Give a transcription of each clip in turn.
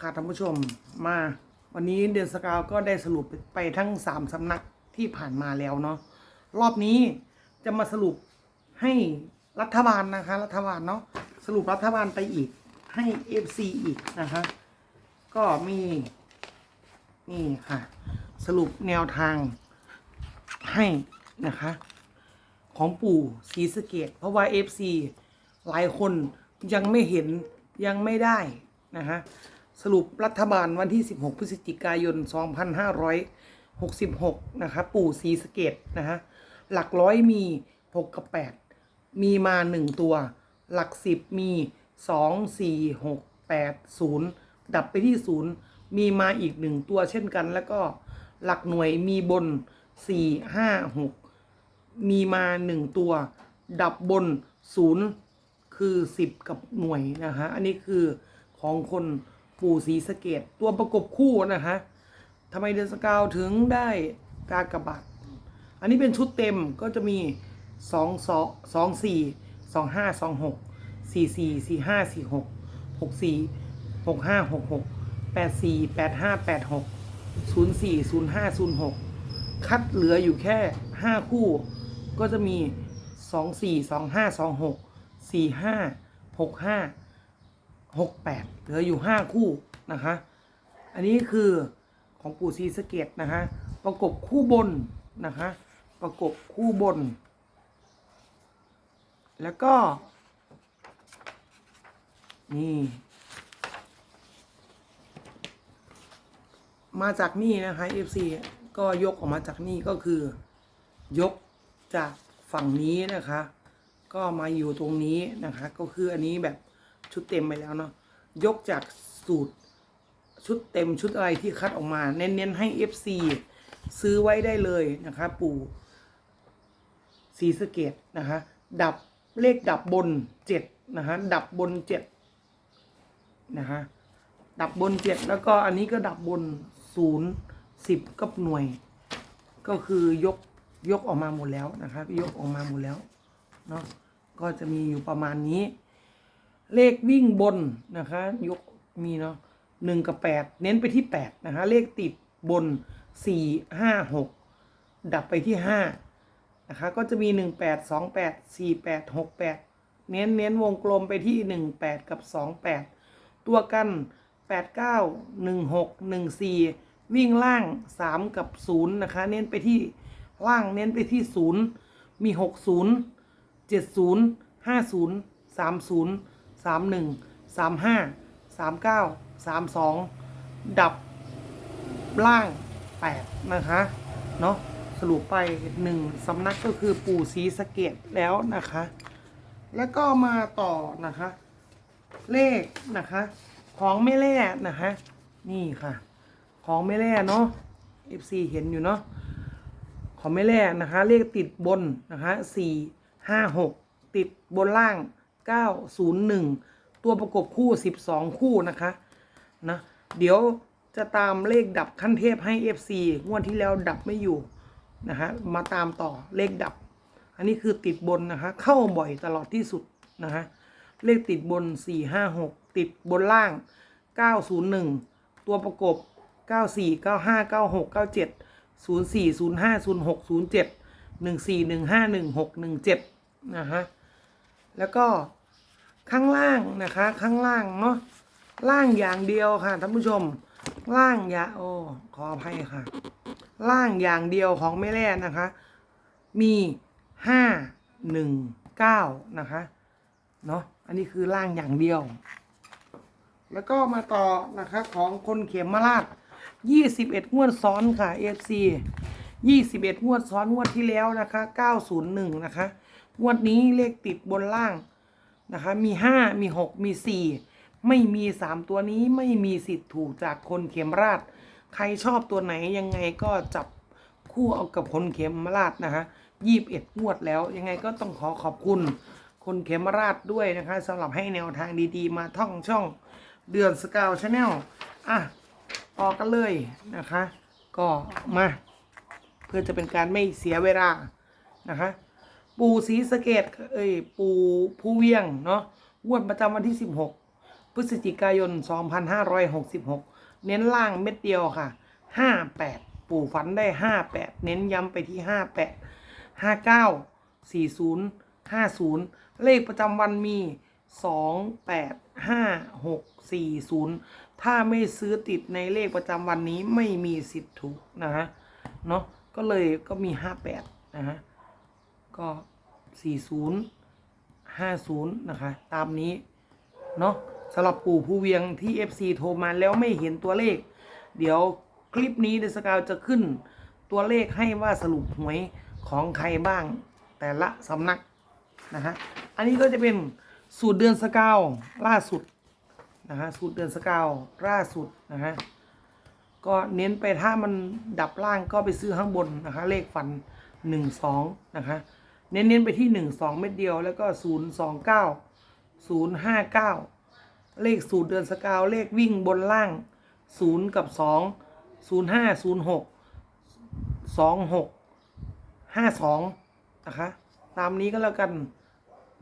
ค่ะท่านผู้ชมมา วันนี้เดือนสกาวก็ได้สรุปไปทั้งสามสำนักที่ผ่านมาแล้วเนาะรอบนี้จะมาสรุปให้รัฐบาลนะคะ รัฐบาลเนาะสรุปรัฐบาลไปอีกให้ FC อีกนะคะก็มีนี่ค่ะ สรุปแนวทางให้นะคะ ของปู่ศรีสเกดเพราะว่า FC หลายคนยังไม่เห็นยังไม่ได้นะฮะ สรุปรัฐบาลวันที่ 16 พฤศจิกายน 2566 นะคะปู่ศรีสเกดนะฮะ หลักร้อยมี 6 กับ 8 มีมา 1 ตัว หลัก 10 มี 2 4 6 8 0 ดับไปที่ 0 มีมาอีก 1 ตัวเช่นกัน แล้วก็หลักหน่วยมีบน 4 5 6 มีมาหนึ่งตัว ดับบนศูนย์คือสิบกับหน่วยนะฮะ อันนี้คือของคน ปู่ศรีสะเกดตัวประกบคู่นะฮะทำไมเดือนสกาวถึงได้กากระบาทอันนี้เป็นชุดเต็มก็จะมีสองสองสองสี่สองห้าสองหกสี่สี่สี่ห้าสี่หกหกสี่หกห้าหกหกแปดสี่แปดห้าแปดหกศูนย์สี่ศูนย์ห้าศูนย์หกคัดเหลืออยู่แค่ห้าคู่ ก็จะมีสองสี่สองห้าสองหกสี่ห้าหกห้า หกแปดเหลืออยู่ห้าคู่นะคะ อันนี้คือของปู่ศรีสเกดนะคะประกบคู่บนนะคะประกบคู่บน แล้วก็ นี่ มาจากนี่นะคะ FC ก็ยกออกมาจากนี่ก็คือ ยกจากฝั่งนี้นะคะ ก็มาอยู่ตรงนี้นะคะ ก็คืออันนี้แบบ ชุดเต็มไปแล้วเนาะยกจากสูตรชุดเต็มชุดอะไรที่คัดออกมา เน้นๆให้ FC ซื้อไว้ได้เลยนะคะ ปู่สีสเกตนะคะ ดับเลขดับบนเจ็ดนะคะดับบนเจ็ดนะคะดับบนเจ็ดแล้วก็อันนี้ก็ดับบนศูนย์สิบกับหน่วย ก็คือยกยกออกมาหมดแล้วนะครับ ยกออกมาหมดแล้วเนาะก็จะมีอยู่ประมาณนี้ เลขวิ่งบนนะคะยกมีเนาะหนึ่งกับแปดเน้นไปที่แปดนะคะเลขติดบนสี่ห้าหกดับไปที่ห้านะคะก็จะมีหนึ่งแปดสองแปดสี่แปดหกแปดเน้นเน้นวงกลมไปที่หนึ่งแปดกับสองแปดตัวกัน8 9 1 6 1 4วิ่งล่าง3กับ0นย์นะคะเน้นไปที่ล่างเน้นไปที่0มีหกศูนย์เจ็ดศูนย์ห้าศูนย์สามศูนย์ 60 70 50 30 31 35 39 32ดับล่าง8นะคะเนาะสรุปไป1สำนักก็คือปู่ศรีสะเกดแล้วนะคะ แล้วก็มาต่อนะคะ เลขนะคะ ของไม่แล่นะคะนี่ค่ะ ของไม่แล่เนาะ FC เห็นอยู่เนาะของไม่แล่นะคะ เลขติดบนนะคะสี่ห้าหกติดบนล่าง เก้าศูนย์หนึ่งตัวประกบคู่สิบสองคู่นะคะนะเดี๋ยวจะตามเลขดับขั้นเทพให้ FC งวดที่แล้วดับไม่อยู่นะคะมาตามต่อเลขดับ อันนี้คือติดบนนะคะ เข้าบ่อยตลอดที่สุดนะคะเลขติดบน 4 5 6 ติดบนล่าง 901 ตัวประกบ 94 95 96 97 04 05 06 07 14 15 16 17 นะฮะแล้วก็ ข้างล่างนะคะ ข้างล่างเนาะล่างอย่างเดียวค่ะท่านผู้ชม ล่างยาโอขออภัยค่ะ ล่างอย่างเดียวของแม่แร่นะคะ มีห้าหนึ่งเก้านะคะเนาะอันนี้คือล่างอย่างเดียว แล้วก็มาต่อนะคะของคนเข็มมาลาด21งวดซ้อนค่ะ FC 21งวดซ้อนงวดที่แล้วนะคะ901นะคะงวดนี้เลขติดบนล่าง นะคะมี 5 มี 6 มี 4 ไม่มี 3 ตัวนี้ไม่มีสิทธิ์ถูกจากคนเข็มราช ใครชอบตัวไหนยังไงก็จับคู่เอากับคนเขมราชนะฮะยี่บเอ็ดงวดแล้ว ยังไงก็ต้องขอขอบคุณคนเขมราชด้วยนะคะสำหรับให้แนวทางดีๆ มาท่องช่องเดือนสกาวชาแนลอะต่อกันเลยนะคะ ก็มา เพื่อจะเป็นการไม่เสียเวลานะคะ ปูสีสะเกตเอ้ยปูผู้เวียงเนาะงวดประจำวันที่ 16 พฤศจิกายน 2566 เน้นล่างเม็ดเดียวค่ะ 58 ปู่ฝันได้ 58 เน้นย้ำไปที่ 58 59 40 50 เลขประจำวันมี 2 8 5 6 4 0 ถ้าไม่ซื้อติดในเลขประจำวันนี้ไม่มีสิทธิ์ถูกนะฮะ เนาะก็เลยก็มี 58 นะฮะ ก็ 40 50 นะคะ ตามนี้ เนาะสำหรับปู่ผู้เวียงที่ FC โทรมาแล้วไม่เห็นตัวเลข เดี๋ยวคลิปนี้เดสกาวจะขึ้นตัวเลขให้ว่าสรุปหวยของใครบ้าง แต่ละสำนัก นะฮะ อันนี้ก็จะเป็นสูตรเดือนสกาวล่าสุด นะฮะ สูตรเดือนสกาวล่าสุด นะฮะ ก็เน้นไปถ้ามันดับล่างก็ไปซื้อข้างบน นะคะ เลขฟันหนึ่งสองนะคะ เน้นๆไปที่หนึ่งสองเม็ดเดียวแล้วก็ศูนย์สองเก้าศูนย์ห้าเก้าเลขสูตรเดือนสกาวเลขวิ่งบนล่างศูนย์กับสองศูนย์ห้าศูนย์หกสองหกห้าสองนะคะตามนี้ก็แล้วกัน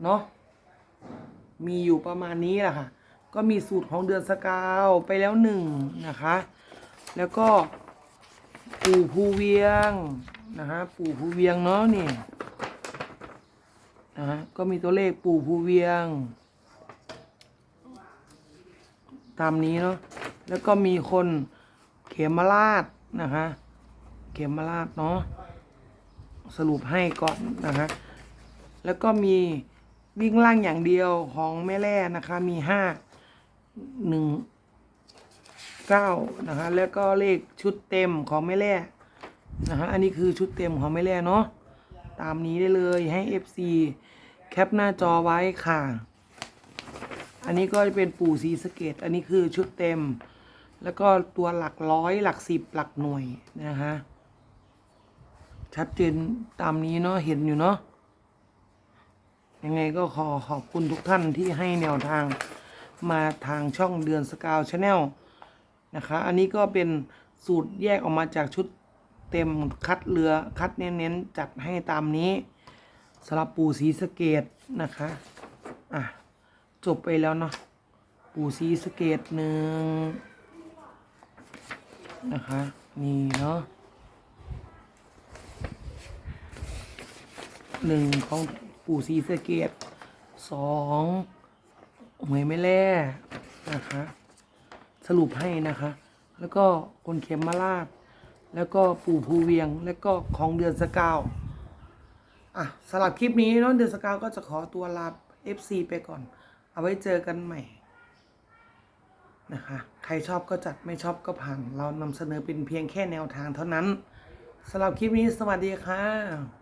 เนาะมีอยู่ประมาณนี้แหละค่ะ ก็มีสูตรของเดือนสกาวไปแล้วหนึ่งนะคะ แล้วก็ปู่ภูเวียง นะฮะปู่ภูเวียงเนาะนี่ นะฮะก็มีตัวเลขปู่ภูเวียง ตามนี้เนาะแล้วก็มีคนเขมราชนะฮะเขมราชเนาะสรุปให้ก่อนนะฮะแล้วก็มีวิ่งล่างอย่างเดียวของแม่แร่นะคะ มีห้าหนึ่งเก้านะคะ แล้วก็เลขชุดเต็มของแม่แร่นะฮะอันนี้คือชุดเต็มของแม่แร่เนาะ ตามนี้ได้เลยให้ FC แคปหน้าจอไว้ค่ะ อันนี้ก็จะเป็นปู่สีสเกต อันนี้คือชุดเต็ม แล้วก็ตัวหลักร้อยหลักสิบหลักหน่วยนะฮะชัดเจนตามนี้เนาะเห็นอยู่เนาะยังไงก็ขอขอบคุณทุกท่านที่ให้แนวทางมาทางช่องเดือนสกาวชาแนลนะคะ อันนี้ก็เป็นสูตรแยกออกมาจากชุด เต็มคัดเรือคัดเน้นๆจัดให้ตามนี้สำหรับปูสีสเกตนะคะอะจบไปแล้วเนาะปูสีสเกตหนึ่งนะคะนี่เนาะหนึ่งของปูสีสเกตสองหวยไม่แล่นะคะสรุปให้นะคะ แล้วก็คนเข็มมาลาด แล้วก็ปู่ภูเวียง แล้วก็ของเดือนสกาวอะสำหรับคลิปนี้เน้องเดือนสกาวก็จะขอตัวลา FC ไปก่อน เอาไว้เจอกันใหม่นะคะ ใครชอบก็จัดไม่ชอบก็ผ่าน เรานำเสนอเป็นเพียงแค่แนวทางเท่านั้นสำหรับคลิปนี้สวัสดีค่ะ